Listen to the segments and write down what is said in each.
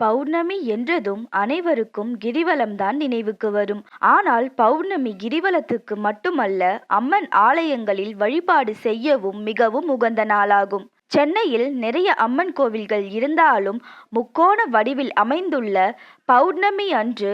பௌர்ணமி என்றதும் அனைவருக்கும் கிரிவலம்தான் நினைவுக்கு வரும். ஆனால் பௌர்ணமி கிரிவலத்துக்கு மட்டுமல்ல அம்மன் ஆலயங்களில் வழிபாடு செய்யவும் மிகவும் உகந்த நாளாகும். சென்னையில் நிறைய அம்மன் கோவில்கள் இருந்தாலும் முக்கோண வடிவில் அமைந்துள்ள பௌர்ணமி அன்று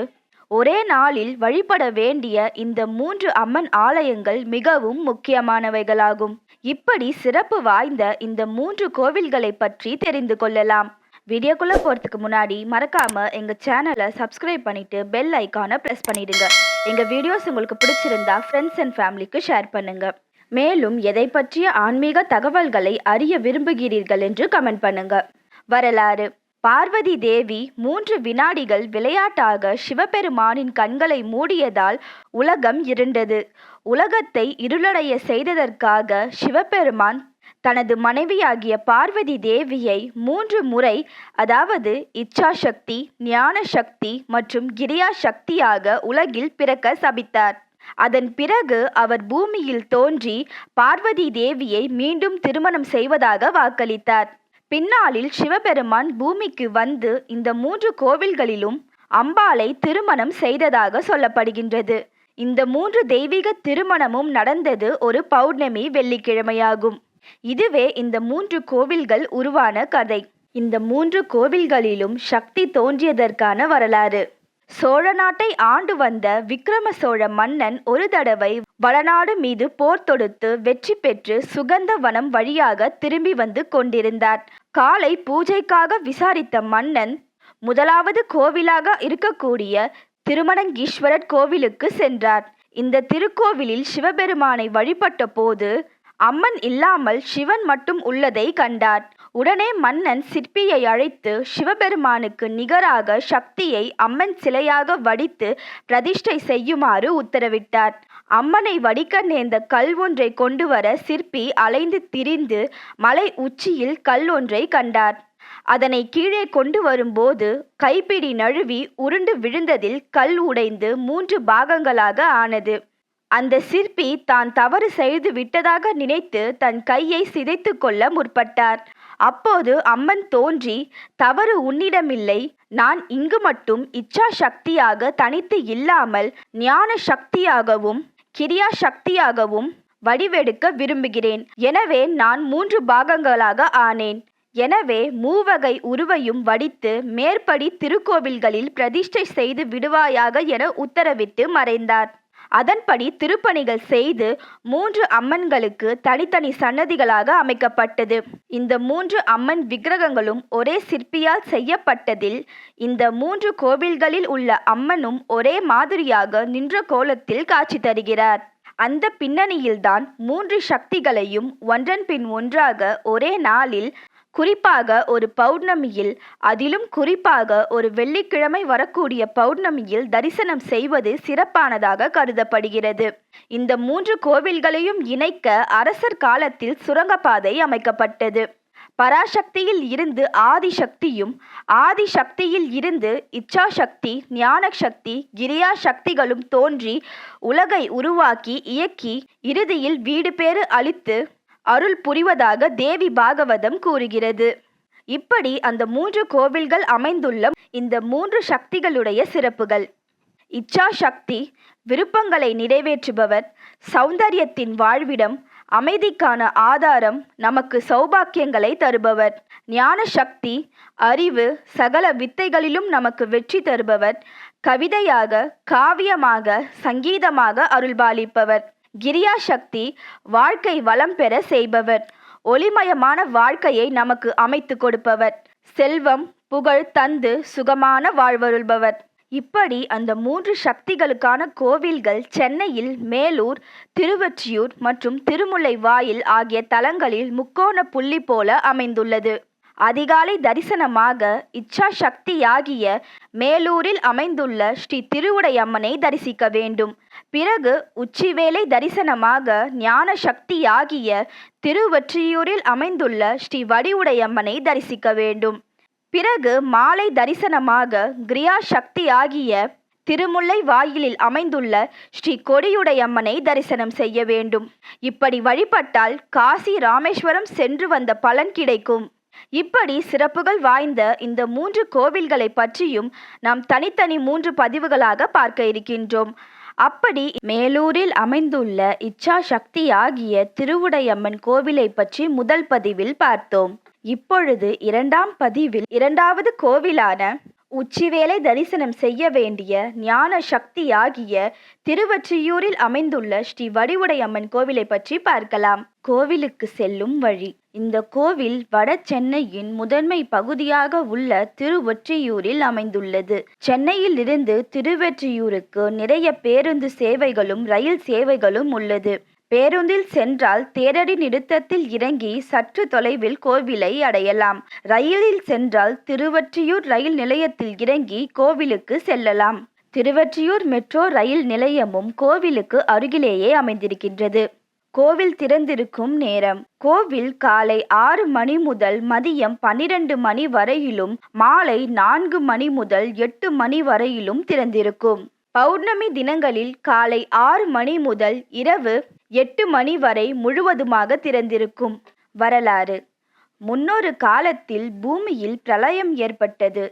ஒரே நாளில் வழிபட வேண்டிய இந்த மூன்று அம்மன் ஆலயங்கள் மிகவும் முக்கியமானவைகளாகும். இப்படி சிறப்பு வாய்ந்த இந்த மூன்று கோவில்களை பற்றி தெரிந்து கொள்ளலாம். வீடியோக்குள்ளே போகிறதுக்கு முன்னாடி மறக்காமல் எங்கள் சேனலை சப்ஸ்கிரைப் பண்ணிவிட்டு பெல் ஐக்கானை ப்ரெஸ் பண்ணிவிடுங்க எங்கள் வீடியோஸ் உங்களுக்கு பிடிச்சிருந்தா ஃப்ரெண்ட்ஸ் அண்ட் ஃபேமிலிக்கு ஷேர் பண்ணுங்கள் மேலும் எதை பற்றிய ஆன்மீக தகவல்களை அறிய விரும்புகிறீர்கள் என்று கமெண்ட் பண்ணுங்கள் வரலாறு. பார்வதி தேவி மூன்று வினாடிகள் விளையாட்டாக சிவபெருமானின் கண்களை மூடியதால் உலகம் இருண்டது. உலகத்தை இருளடைய செய்ததற்காக சிவபெருமான் தனது மனைவியாகிய பார்வதி தேவியை மூன்று முறை அதாவது இச்சாசக்தி ஞான சக்தி மற்றும் கிரியா சக்தியாக உலகில் பிறக்க சபித்தார். அதன் பிறகு அவர் பூமியில் தோன்றி பார்வதி தேவியை மீண்டும் திருமணம் செய்வதாக வாக்களித்தார். பின்னாளில் சிவபெருமான் பூமிக்கு வந்து இந்த மூன்று கோவில்களிலும் அம்பாளை திருமணம் செய்ததாக சொல்லப்படுகின்றது. இந்த மூன்று தெய்வீக திருமணமும் நடந்தது ஒரு பௌர்ணமி வெள்ளிக்கிழமையாகும். இதுவே இந்த மூன்று கோவில்கள் உருவான கதை. இந்த மூன்று கோவில்களிலும் சக்தி தோன்றியதற்கான வரலாறு சோழ நாட்டை ஆண்டு வந்த விக்கிரம சோழ மன்னன் ஒரு தடவை வளநாடு மீது போர் தொடுத்து வெற்றி பெற்று சுகந்த வனம் வழியாக திரும்பி வந்து கொண்டிருந்தார். காலை பூஜைக்காக விசாரித்த மன்னன் முதலாவது கோவிலாக இருக்கக்கூடிய திருமணங்கீஸ்வரர் கோவிலுக்கு சென்றார். இந்த திருக்கோவிலில் சிவபெருமானை வழிபட்ட போது அம்மன் இல்லாமல் சிவன் மட்டும் உள்ளதை கண்டார். உடனே மன்னன் சிற்பியை அழைத்து சிவபெருமானுக்கு நிகராக சக்தியை அம்மன் சிலையாக வடித்து பிரதிஷ்டை செய்யுமாறு உத்தரவிட்டார். அம்மனை வடிக்க நேர்ந்த கல் ஒன்றை கொண்டுவர சிற்பி அலைந்து திரிந்து மலை உச்சியில் கல் ஒன்றை கண்டார். அதனை கீழே கொண்டு வரும்போது கைப்பிடி நழுவி உருண்டு விழுந்ததில் கல் உடைந்து மூன்று பாகங்களாக ஆனது. அந்த சிற்பி தான் தவறு செய்து விட்டதாக நினைத்து தன் கையை சிதைத்து கொள்ள முற்பட்டார். அப்போது அம்மன் தோன்றி தவறு உன்னிடமில்லை நான் இங்கு மட்டும் இச்சா சக்தியாக தனித்து இல்லாமல் ஞான சக்தியாகவும் கிரியா சக்தியாகவும் வடிவெடுக்க விரும்புகிறேன். எனவே நான் மூன்று பாகங்களாக ஆனேன். எனவே மூவகை உருவையும் வடித்து மேற்படி திருக்கோவில்களில் பிரதிஷ்டை செய்து விடுவாயாக என உத்தரவிட்டு மறைந்தார். அதன்படி திருப்பணிகள் செய்து மூன்று அம்மன்களுக்கு தனித்தனி சன்னதிகளாக அமைக்கப்பட்டது. இந்த மூன்று அம்மன் விக்கிரகங்களும் ஒரே சிற்பியால் செய்யப்பட்டதில் இந்த மூன்று கோவில்களில் உள்ள அம்மனும் ஒரே மாதிரியாக நின்ற கோலத்தில் காட்சி தருகிறார். அந்த பின்னணியில்தான் மூன்று சக்திகளையும் ஒன்றன் பின் ஒன்றாக ஒரே நாளில் குறிப்பாக ஒரு பௌர்ணமியில் அதிலும் குறிப்பாக ஒரு வெள்ளிக்கிழமை வரக்கூடிய பௌர்ணமியில் தரிசனம் செய்வது சிறப்பானதாக கருதப்படுகிறது. இந்த மூன்று கோவில்களையும் இணைக்க அரசர் காலத்தில் சுரங்கப்பாதை அமைக்கப்பட்டது. பராசக்தியில் இருந்து ஆதி சக்தியும் ஆதி சக்தியில் இருந்து இச்சாசக்தி ஞானசக்தி கிரியா சக்திகளும் தோன்றி உலகை உருவாக்கி இயக்கி இறுதியில் வீடு பேறு அளித்து அருள் புரிவதாக தேவி பாகவதம் கூறுகிறது. இப்படி அந்த மூன்று கோவில்கள் அமைந்துள்ள இந்த மூன்று சக்திகளுடைய சிறப்புகள். இச்சா சக்தி விருப்பங்களை நிறைவேற்றுபவர் சௌந்தரியத்தின் வாழ்விடம் அமைதிக்கான ஆதாரம் நமக்கு சௌபாக்கியங்களை தருபவர். ஞான சக்தி அறிவு சகல வித்தைகளிலும் நமக்கு வெற்றி தருபவர். கவிதையாக காவியமாக சங்கீதமாக அருள்பாலிப்பவர். கிரியா சக்தி வாழ்க்கை வளம் பெற செய்பவர். ஒளிமயமான வாழ்க்கையை நமக்கு அமைத்து கொடுப்பவர். செல்வம் புகழ் தந்து சுகமான வாழ்வருள்பவர். இப்படி அந்த மூன்று சக்திகளுக்கான கோவில்கள் சென்னையில் மேலூர் திருவொற்றியூர் மற்றும் திருமுல்லை வாயில் ஆகிய தலங்களில் முக்கோண புள்ளி போல அமைந்துள்ளது. அதிகாலை தரிசனமாக இச்சா சக்தியாகிய மேலூரில் அமைந்துள்ள ஸ்ரீ திருவுடையம்மனை தரிசிக்க வேண்டும். பிறகு உச்சிவேளை தரிசனமாக ஞான சக்தியாகிய திருவொற்றியூரில் அமைந்துள்ள ஸ்ரீ வடிவுடையம்மனை தரிசிக்க வேண்டும். பிறகு மாலை தரிசனமாக கிரியா சக்தியாகிய திருமுல்லைவாயிலில் அமைந்துள்ள ஸ்ரீ கொடியுடையம்மனை தரிசனம் செய்ய வேண்டும். இப்படி வழிபட்டால் காசி ராமேஸ்வரம் சென்று வந்த பலன் கிடைக்கும். இப்படி சிறப்புகள் வாய்ந்த இந்த மூன்று கோவில்களை பற்றியும் நாம் தனித்தனி மூன்று பதிவுகளாக பார்க்க இருக்கின்றோம். அப்படி மேலூரில் அமைந்துள்ள இச்சா சக்தி ஆகிய திருவுடையம்மன் கோவிலை பற்றி முதல் பதிவில் பார்த்தோம். இப்பொழுது இரண்டாம் பதிவில் இரண்டாவது கோவிலான உச்சிவேளை தரிசனம் செய்ய வேண்டிய ஞான சக்தியாகிய திருவொற்றியூரில் அமைந்துள்ள ஸ்ரீ வடிவுடையம்மன் கோவிலை பற்றி பார்க்கலாம். கோவிலுக்கு செல்லும் வழி. இந்த கோவில் வட சென்னையின் முதன்மை பகுதியாக உள்ள திருவொற்றியூரில் அமைந்துள்ளது. சென்னையில் இருந்து திருவெற்றியூருக்கு நிறைய பேருந்து சேவைகளும் ரயில் சேவைகளும் உள்ளது. பேருந்தில் சென்றால் தேரடி நிறுத்தத்தில் இறங்கி சற்று தொலைவில் கோவிலை அடையலாம். ரயிலில் சென்றால் திருவற்றியூர் ரயில் நிலையத்தில் இறங்கி கோவிலுக்கு செல்லலாம். திருவற்றியூர் மெட்ரோ ரயில் நிலையமும் கோவிலுக்கு அருகிலேயே அமைந்திருக்கின்றது. கோவில் திறந்திருக்கும் நேரம். கோவில் காலை ஆறு மணி முதல் மதியம் பன்னிரண்டு மணி வரையிலும் மாலை நான்கு மணி முதல் எட்டு மணி வரையிலும் திறந்திருக்கும். பௌர்ணமி தினங்களில் காலை ஆறு மணி முதல் இரவு எட்டு மணி வரை முழுவதுமாக திறந்திருக்கும் வரலாறு. முன்னொரு காலத்தில் பூமியில் பிரளயம் ஏற்பட்டது.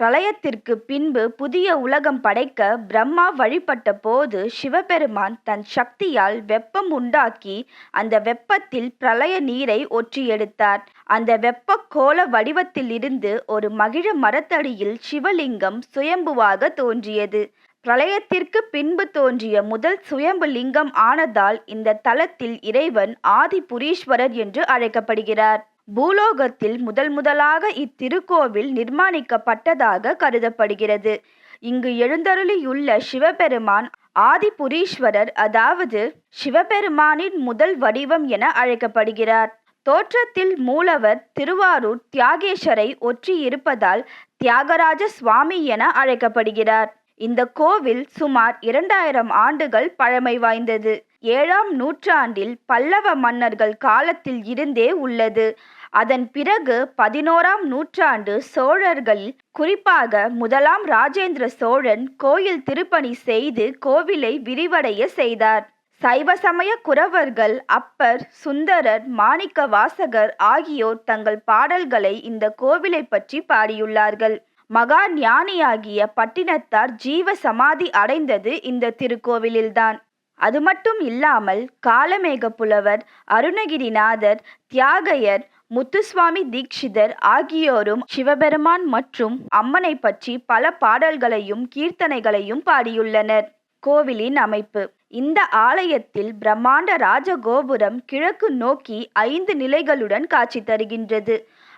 பிரளயத்திற்கு பின்பு புதிய உலகம் படைக்க பிரம்மா வழிபட்ட போது சிவபெருமான் தன் சக்தியால் வெப்பம் உண்டாக்கி அந்த வெப்பத்தில் பிரளய நீரை ஒற்றி எடுத்தார் அந்த வெப்ப கோல வடிவத்தில் இருந்து ஒரு மகிழ மரத்தடியில் சிவலிங்கம் சுயம்புவாக தோன்றியது. பிரளயத்திற்கு பின்பு தோன்றிய முதல் சுயம்பு லிங்கம் ஆனதால் இந்த தலத்தில் இறைவன் ஆதிபுரீஸ்வரர் என்று அழைக்கப்படுகிறார். பூலோகத்தில் முதல் முதலாக இத்திருக்கோவில் நிர்மாணிக்கப்பட்டதாக கருதப்படுகிறது. இங்கு எழுந்தருளியுள்ள சிவபெருமான் ஆதிபுரீஸ்வரர் அதாவது சிவபெருமானின் முதல் வடிவம் என அழைக்கப்படுகிறார். தோற்றத்தில் மூலவர் திருவாரூர் தியாகேஸ்வரை ஒற்றி இருப்பதால் தியாகராஜ சுவாமி என அழைக்கப்படுகிறார். இந்த கோவில் சுமார் இரண்டாயிரம் ஆண்டுகள் பழமை வாய்ந்தது. ஏழாம் நூற்றாண்டில் பல்லவ மன்னர்கள் காலத்தில் இருந்தே உள்ளது. அதன் பிறகு பதினோராம் நூற்றாண்டு சோழர்களில் குறிப்பாக முதலாம் ராஜேந்திர சோழன் கோயில் திருப்பணி செய்து கோவிலை விரிவடைய செய்தார். சைவ சமய குரவர்கள் அப்பர் சுந்தரர் மாணிக்க வாசகர் ஆகியோர் தங்கள் பாடல்களை இந்த கோவிலை பற்றி பாடியுள்ளார்கள். மகா ஞானியாகிய பட்டினத்தார் ஜீவ சமாதி அடைந்தது இந்த திருக்கோவிலில்தான். அது மட்டும் இல்லாமல் காலமேக புலவர் அருணகிரிநாதர் தியாகையர் முத்துசுவாமி தீக்ஷிதர் ஆகியோரும் சிவபெருமான் மற்றும் அம்மனை பற்றி பல பாடல்களையும் கீர்த்தனைகளையும் பாடியுள்ளனர். கோவிலின் அமைப்பு. இந்த ஆலயத்தில் பிரம்மாண்ட ராஜகோபுரம் கிழக்கு நோக்கி ஐந்து நிலைகளுடன் காட்சி தருகின்றது.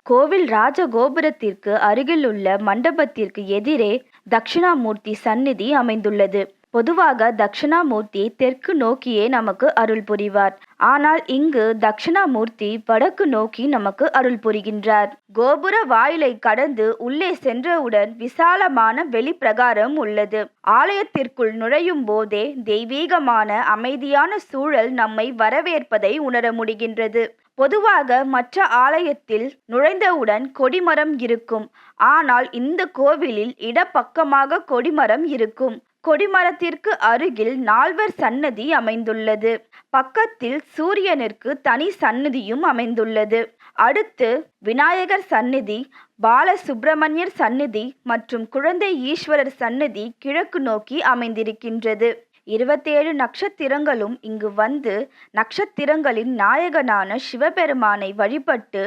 கோவில் ராஜகோபுரத்திற்கு அருகிலுள்ள மண்டபத்திற்கு எதிரே தட்சிணாமூர்த்தி சந்நிதி அமைந்துள்ளது. பொதுவாக தட்சிணாமூர்த்தி தெற்கு நோக்கியே நமக்கு அருள் புரிவார். ஆனால் இங்கு தட்சிணாமூர்த்தி வடக்கு நோக்கி நமக்கு அருள் புரிகின்றார். கோபுர வாயிலை கடந்து உள்ளே சென்றவுடன் விசாலமான வெளிப்பிரகாரம் உள்ளது. ஆலயத்திற்குள் நுழையும் போதே தெய்வீகமான அமைதியான சூழல் நம்மை வரவேற்பதை உணர முடிகின்றது. பொதுவாக மற்ற ஆலயத்தில் நுழைந்தவுடன் கொடிமரம் இருக்கும். ஆனால் இந்த கோவிலில் இடப்பக்கமாக கொடிமரம் இருக்கும். கொடிமரத்திற்கு அருகில் நால்வர் சன்னதி அமைந்துள்ளது. பக்கத்தில் சூரியனிற்கு தனி சன்னதியும் அமைந்துள்ளது. அடுத்து விநாயகர் சன்னதி பாலசுப்பிரமணியர் சன்னதி மற்றும் குழந்தை ஈஸ்வரர் சன்னதி கிழக்கு நோக்கி அமைந்திருக்கின்றது. இருபத்தேழு நட்சத்திரங்களும் இங்கு வந்து நட்சத்திரங்களின் நாயகனான சிவபெருமானை வழிபட்டு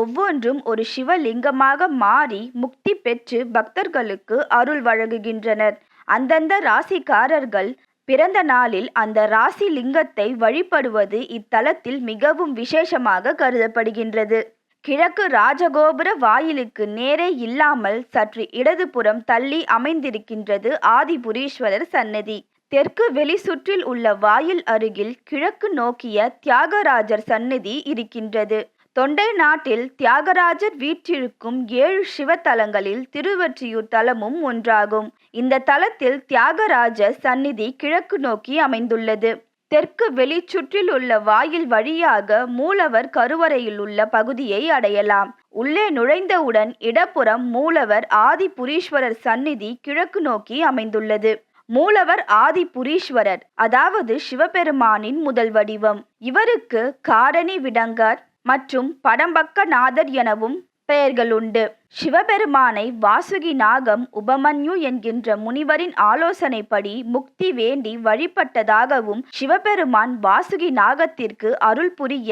ஒவ்வொன்றும் ஒரு சிவலிங்கமாக மாறி முக்தி பெற்று பக்தர்களுக்கு அருள் வழங்குகின்றனர். அந்தந்த ராசிக்காரர்கள் பிறந்த நாளில் அந்த ராசி லிங்கத்தை வழிபடுவது இத்தலத்தில் மிகவும் விசேஷமாக கருதப்படுகின்றது. கிழக்கு ராஜகோபுர வாயிலுக்கு நேரே இல்லாமல் சற்று இடதுபுறம் தள்ளி அமைந்திருக்கின்றது ஆதிபுரீஸ்வரர் சன்னதி. தெற்கு வெளிச்சுற்றில் உள்ள வாயில் அருகில் கிழக்கு நோக்கிய தியாகராஜர் சந்நிதி இருக்கின்றது. தொண்டை நாட்டில் தியாகராஜர் வீற்றிருக்கும் ஏழு சிவத்தலங்களில் திருவற்றியூர் தலமும் ஒன்றாகும். இந்த தலத்தில் தியாகராஜர் சந்நிதி கிழக்கு நோக்கி அமைந்துள்ளது. தெற்கு வெளிச்சுற்றில் உள்ள வாயில் வழியாக மூலவர் கருவறையில் உள்ள பகுதியை அடையலாம். உள்ளே நுழைந்தவுடன் இடப்புறம் மூலவர் ஆதிபுரீஸ்வரர் சந்நிதி கிழக்கு நோக்கி அமைந்துள்ளது. மூலவர் ஆதிபுரீஸ்வரர் அதாவது சிவபெருமானின் முதல் வடிவம். இவருக்கு காரணி விடங்கர் மற்றும் படம்பக்கநாதர் எனவும் பெயர்களுண்டு சிவபெருமானை வாசுகி நாகம் உபமன்யு என்கின்ற முனிவரின் ஆலோசனைப்படி முக்தி வேண்டி வழிபட்டதாகவும் சிவபெருமான் வாசுகி நாகத்திற்கு அருள் புரிய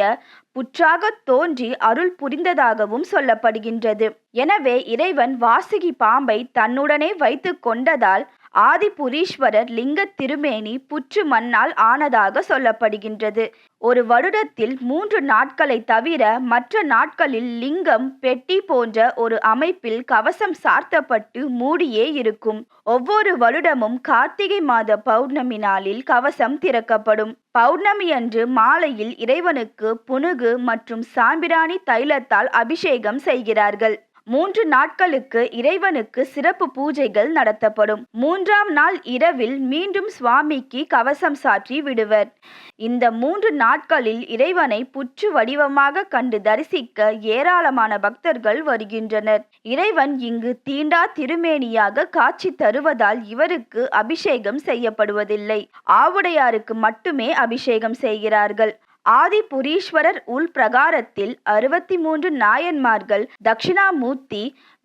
புற்றாகத் தோன்றி அருள் புரிந்ததாகவும் சொல்லப்படுகின்றது. எனவே இறைவன் வாசுகி பாம்பை தன்னுடனே வைத்து கொண்டதால் ஆதிபுரீஸ்வரர் லிங்க திருமேனி புற்று மண்ணால் ஆனதாக சொல்லப்படுகின்றது. ஒரு வருடத்தில் மூன்று நாட்களை தவிர மற்ற நாட்களில் லிங்கம் பெட்டி போன்ற ஒரு அமைப்பில் கவசம் சார்த்தப்பட்டு மூடியே இருக்கும். ஒவ்வொரு வருடமும் கார்த்திகை மாத பௌர்ணமி நாளில் கவசம் திறக்கப்படும். பௌர்ணமி அன்று மாலையில் இறைவனுக்கு புனுகு மற்றும் சாம்பிராணி தைலத்தால் அபிஷேகம் செய்கிறார்கள். மூன்று நாட்களுக்கு இறைவனுக்கு சிறப்பு பூஜைகள் நடத்தப்படும். மூன்றாம் நாள் இரவில் மீண்டும் சுவாமிக்கு கவசம் சாற்றி விடுவர். இந்த மூன்று நாட்களில் இறைவனை புற்று வடிவமாக கண்டு தரிசிக்க ஏராளமான பக்தர்கள் வருகின்றனர். இறைவன் இங்கு தீண்டா திருமேனியாக காட்சி தருவதால் இவருக்கு அபிஷேகம் செய்யப்படுவதில்லை. ஆவுடையாருக்கு மட்டுமே அபிஷேகம் செய்கிறார்கள். ஆதிபுரீஸ்வரர் உள் பிரகாரத்தில் அறுபத்தி மூன்று நாயன்மார்கள் தட்சிணாமூர்த்தி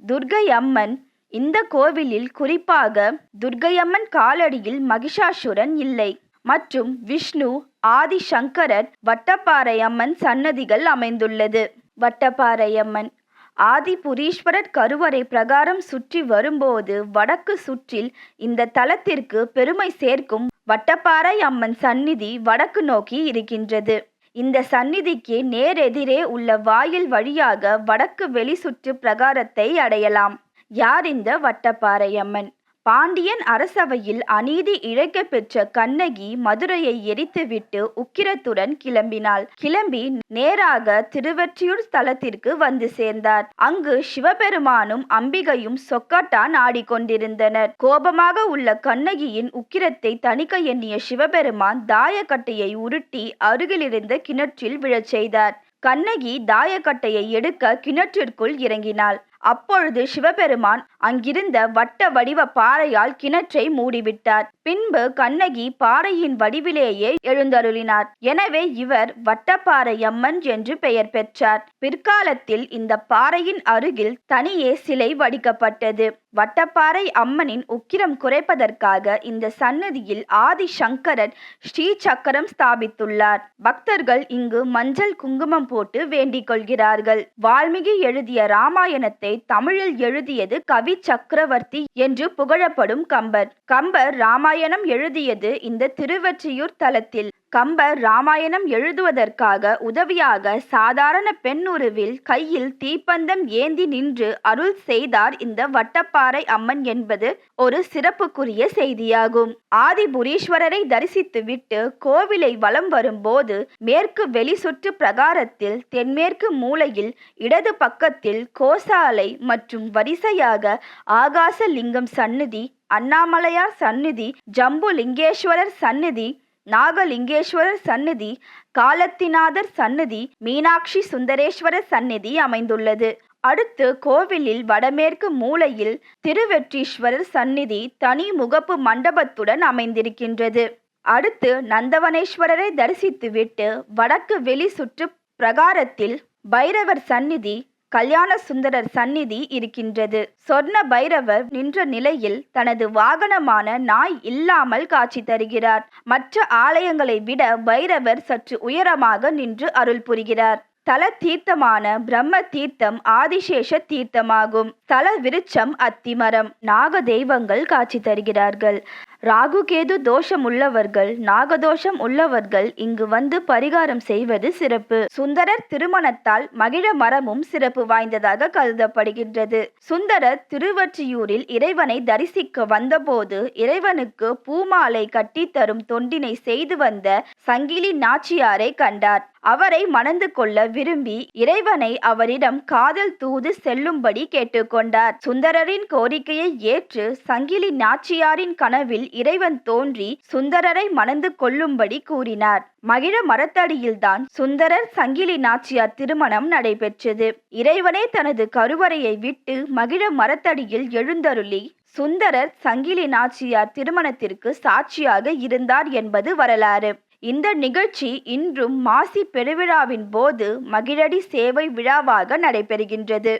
துர்க்கையம்மன் இந்த கோவிலில் குறிப்பாக துர்க்கையம்மன் காலடியில் மகிஷாசுரன் இல்லை. மற்றும் விஷ்ணு ஆதி சங்கரர் வட்டப்பாறையம்மன் சன்னதிகள் அமைந்துள்ளது. வட்டப்பாறையம்மன் ஆதிபுரீஸ்வரர் கருவறை பிரகாரம் சுற்றி வரும்போது வடக்கு சுற்றில் இந்த தலத்திற்கு பெருமை சேர்க்கும் வட்டப்பாறை அம்மன் சந்நிதி வடக்கு நோக்கி இருக்கின்றது. இந்த சந்நிதிக்கு நேரெதிரே உள்ள வாயில் வழியாக வடக்கு வெளி சுற்று பிரகாரத்தை அடையலாம். யார் இந்த வட்டப்பாறையம்மன்? பாண்டியன் அரசவையில் அநீதி இழைக்க பெற்ற கண்ணகி மதுரையை எரித்துவிட்டு உக்கிரத்துடன் கிளம்பினாள். கிளம்பி நேராக திருவற்றியூர் ஸ்தலத்திற்கு வந்து சேர்ந்தார். அங்கு சிவபெருமானும் அம்பிகையும் சொக்கட்டான் ஆடிக்கொண்டிருந்தனர். கோபமாக உள்ள கண்ணகியின் உக்கிரத்தை தணிக்க எண்ணிய சிவபெருமான் தாயக்கட்டையை உருட்டி அருகிலிருந்த கிணற்றில் விழச் செய்தார். கண்ணகி தாயக்கட்டையை எடுக்க கிணற்றிற்குள் இறங்கினாள். அப்பொழுது சிவபெருமான் அங்கிருந்த வட்ட வடிவ பாறையால் கிணற்றை மூடிவிட்டார். பின்பு கண்ணகி பாறையின் வடிவிலேயே எழுந்தருளினார். எனவே இவர் வட்டப்பாறை அம்மன் என்று பெயர் பெற்றார். பிற்காலத்தில் இந்த பாறையின் அருகில் தனியே சிலை வடிக்கப்பட்டது. வட்டப்பாறை அம்மனின் உக்கிரம் குறைப்பதற்காக இந்த சன்னதியில் ஆதி சங்கரன் ஸ்ரீ சக்கரம் ஸ்தாபித்துள்ளார். பக்தர்கள் இங்கு மஞ்சள் குங்குமம் போட்டு வேண்டிக் கொள்கிறார்கள். வால்மீகி எழுதிய ராமாயணத்தை தமிழில் எழுதியது கவி சக்கரவர்த்தி என்று புகழப்படும் கம்பர். கம்பர் ராமாயணம் எழுதியது இந்த திருவொற்றியூர் தலத்தில். கம்பர் ராமாயணம் எழுதுவதற்காக உதவியாக சாதாரண பெண்ணுருவில் கையில் தீப்பந்தம் ஏந்தி நின்று அருள் செய்தார் இந்த வட்டப்பாறை அம்மன் என்பது ஒரு சிறப்புக்குரிய செய்தியாகும். ஆதிபுரீஸ்வரரை தரிசித்துவிட்டு கோவிலை வலம் வரும்போது மேற்கு வெளி சுற்று பிரகாரத்தில் தென்மேற்கு மூலையில் இடது பக்கத்தில் கோசாலை மற்றும் வரிசையாக ஆகாச லிங்கம் சந்நிதி அண்ணாமலையார் சந்நிதி ஜம்புலிங்கேஸ்வரர் சந்நிதி நாகலிங்கேஸ்வரர் சந்நிதி காலத்திநாதர் சந்நிதி மீனாட்சி சுந்தரேஸ்வரர் சந்நிதி அமைந்துள்ளது. அடுத்து கோவிலில் வடமேற்கு மூலையில் திருவெற்றீஸ்வரர் சந்நிதி தனி முகப்பு மண்டபத்துடன் அமைந்திருக்கின்றது. அடுத்து நந்தவனேஸ்வரரை தரிசித்துவிட்டு வடக்கு வெளி சுற்று பிரகாரத்தில் பைரவர் சந்நிதி கல்யாண சுந்தரர் சந்நிதி இருக்கின்றது. சொர்ண பைரவர் நின்ற நிலையில் தனது வாகனமான நாய் இல்லாமல் காட்சி தருகிறார். மற்ற ஆலயங்களை விட பைரவர் சற்று உயரமாக நின்று அருள் புரிகிறார். தல தீர்த்தமான பிரம்ம தீர்த்தம் ஆதிசேஷ தீர்த்தமாகும். தல விருட்சம் அத்திமரம். நாக தெய்வங்கள் காட்சி தருகிறார்கள். ராகுகேது தோஷம் உள்ளவர்கள் நாகதோஷம் உள்ளவர்கள் இங்கு வந்து பரிகாரம் செய்வது சிறப்பு. சுந்தரர் திருமணத்தால் மகிழ மரமும் சிறப்பு வாய்ந்ததாக கருதப்படுகின்றது. சுந்தரர் திருவற்றியூரில் இறைவனை தரிசிக்க வந்தபோது இறைவனுக்கு பூமாலை கட்டி தரும் தொண்டினை செய்து வந்த சங்கிலி நாச்சியாரை கண்டார். அவரை மணந்து கொள்ள விரும்பி இறைவனை அவரிடம் காதல் தூது செல்லும்படி கேட்டுக்கொண்டார். சுந்தரரின் கோரிக்கையை ஏற்று சங்கிலி நாச்சியாரின் கனவில் இறைவன் தோன்றி சுந்தரரை மணந்து கொள்ளும்படி கூறினார். மகிழ மரத்தடியில்தான் சுந்தரர் சங்கிலி நாச்சியார் திருமணம் நடைபெற்றது. இறைவனே தனது கருவறையை விட்டு மகிழ மரத்தடியில் எழுந்தருளி சுந்தரர் சங்கிலி நாச்சியார் திருமணத்திற்கு சாட்சியாக இருந்தார் என்பது வரலாறு. இந்த நிகழ்ச்சி இன்றும் மாசி பெருவிழாவின் போது மகிழடி சேவை விழாவாக நடைபெறுகின்றது.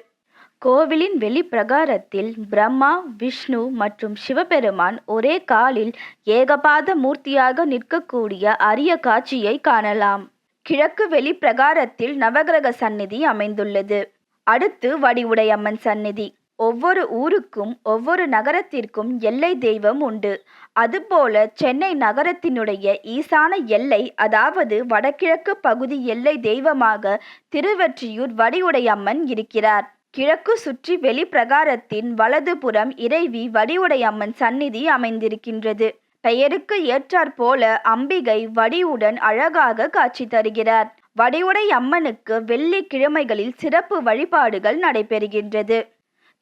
கோவிலின் வெளிப்பிரகாரத்தில் பிரம்மா விஷ்ணு மற்றும் சிவபெருமான் ஒரே காலில் ஏகபாத மூர்த்தியாக நிற்கக்கூடிய அரிய காட்சியை காணலாம். கிழக்கு வெளிப்பிரகாரத்தில் நவகிரக சந்நிதி அமைந்துள்ளது. அடுத்து வடிவுடையம்மன் சந்நிதி. ஒவ்வொரு ஊருக்கும் ஒவ்வொரு நகரத்திற்கும் எல்லை தெய்வம் உண்டு. அதுபோல சென்னை நகரத்தினுடைய ஈசான எல்லை அதாவது வடகிழக்கு பகுதி எல்லை தெய்வமாக திருவெற்றியூர் வடிவுடையம்மன் இருக்கிறார். கிழக்கு சுற்றி வெளிப்பிரகாரத்தின் வலதுபுறம் இறைவி வடிவுடையம்மன் சந்நிதி அமைந்திருக்கின்றது. பெயருக்கு ஏற்றாற்போல அம்பிகை வடிவுடன் அழகாக காட்சி தருகிறார். வடிவுடை அம்மனுக்கு வெள்ளிக்கிழமைகளில் சிறப்பு வழிபாடுகள் நடைபெறுகின்றது.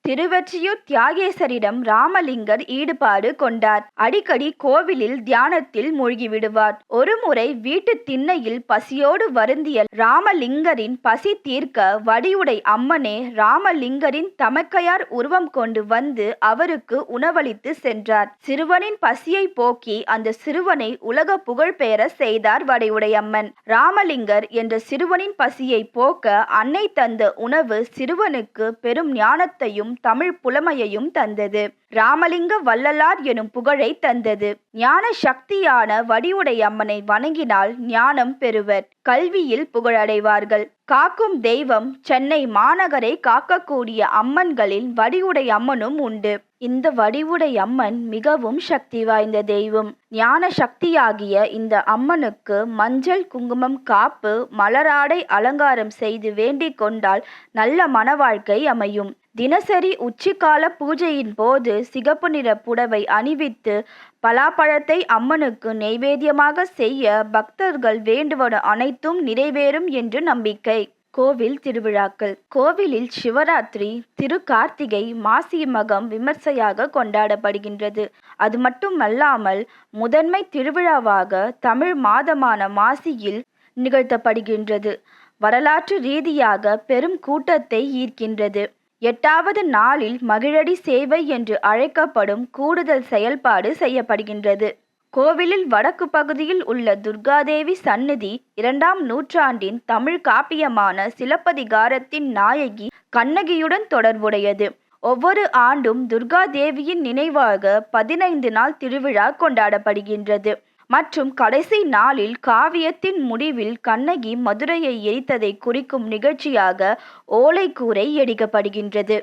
திருவெற்றியூர் தியாகேசரிடம் ராமலிங்கர் ஈடுபாடு கொண்டார். அடிக்கடி கோவிலில் தியானத்தில் மூழ்கிவிடுவார். ஒருமுறை வீட்டு திண்ணையில் பசியோடு வருந்திய ராமலிங்கரின் பசி தீர்க்க வடிவுடை அம்மனே ராமலிங்கரின் தமக்கையார் உருவம் கொண்டு வந்து அவருக்கு உணவளித்து சென்றார். சிறுவனின் பசியை போக்கி அந்த சிறுவனை உலக புகழ் பெயர செய்தார் வடிவுடையம்மன் ராமலிங்கர் என்ற சிறுவனின் பசியை போக்க அன்னை தந்த உணவு சிறுவனுக்கு பெரும் ஞானத்தையும் தமிழ் புலமையையும் தந்தது. ராமலிங்க வள்ளலார் எனும் புகழை தந்தது. ஞான சக்தியான வடிவுடை அம்மனை வணங்கினால் ஞானம் பெறுவர். கல்வியில் புகழடைவார்கள். காக்கும் தெய்வம் சென்னை மாநகரை காக்கக்கூடிய அம்மன்களில் வடிவுடை அம்மனும் உண்டு. இந்த வடிவுடை அம்மன் மிகவும் சக்தி வாய்ந்த தெய்வம். ஞான சக்தியாகிய இந்த அம்மனுக்கு மஞ்சள் குங்குமம் காப்பு மலராடை அலங்காரம் செய்து வேண்டிக் கொண்டால் நல்ல மனவாழ்க்கை அமையும். தினசரி உச்சிக்கால பூஜையின் போது சிகப்பு நிற புடவை அணிவித்து பலாப்பழத்தை அம்மனுக்கு நெய்வேத்தியமாக செய்ய பக்தர்கள் வேண்டுவன அனைத்தும் நிறைவேறும் என்று நம்பிக்கை. கோவில் திருவிழாக்கள். கோவிலில் சிவராத்திரி திரு கார்த்திகை மாசி மகம் விமர்சையாக கொண்டாடப்படுகின்றது. அது மட்டுமல்லாமல் முதன்மை திருவிழாவாக தமிழ் மாதமான மாசியில் நிகழ்த்தப்படுகின்றது. வரலாற்று ரீதியாக பெரும் கூட்டத்தை ஈர்க்கின்றது. எட்டாவது நாளில் மகிழடி சேவை என்று அழைக்கப்படும் கூடுதல் செயல்பாடு செய்யப்படுகின்றது. கோவிலில் வடக்கு பகுதியில் உள்ள துர்காதேவி சந்நிதி இரண்டாம் நூற்றாண்டின் தமிழ் காப்பியமான சிலப்பதிகாரத்தின் நாயகி கண்ணகியுடன் தொடர்புடையது. ஒவ்வொரு ஆண்டும் துர்காதேவியின் நினைவாக பதினைந்து நாள் திருவிழா கொண்டாடப்படுகின்றது. மற்றும் கடைசி நாளில் காவியத்தின் முடிவில் கண்ணகி மதுரையை எரித்ததை குறிக்கும் நிகழ்ச்சியாக ஓலைக்கூரை எடிக்கப்படுகின்றது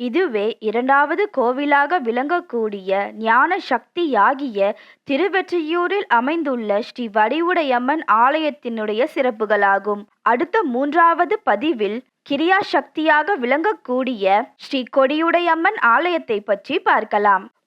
இதுவே இரண்டாவது கோவிலாக விளங்கக்கூடிய ஞான சக்தியாகிய திருவெற்றியூரில் அமைந்துள்ள ஸ்ரீ வடிவுடையம்மன் ஆலயத்தினுடைய சிறப்புகளாகும். அடுத்த மூன்றாவது பதிவில் கிரியா சக்தியாக விளங்கக்கூடிய ஸ்ரீ கொடியுடையம்மன் ஆலயத்தை பற்றி பார்க்கலாம்.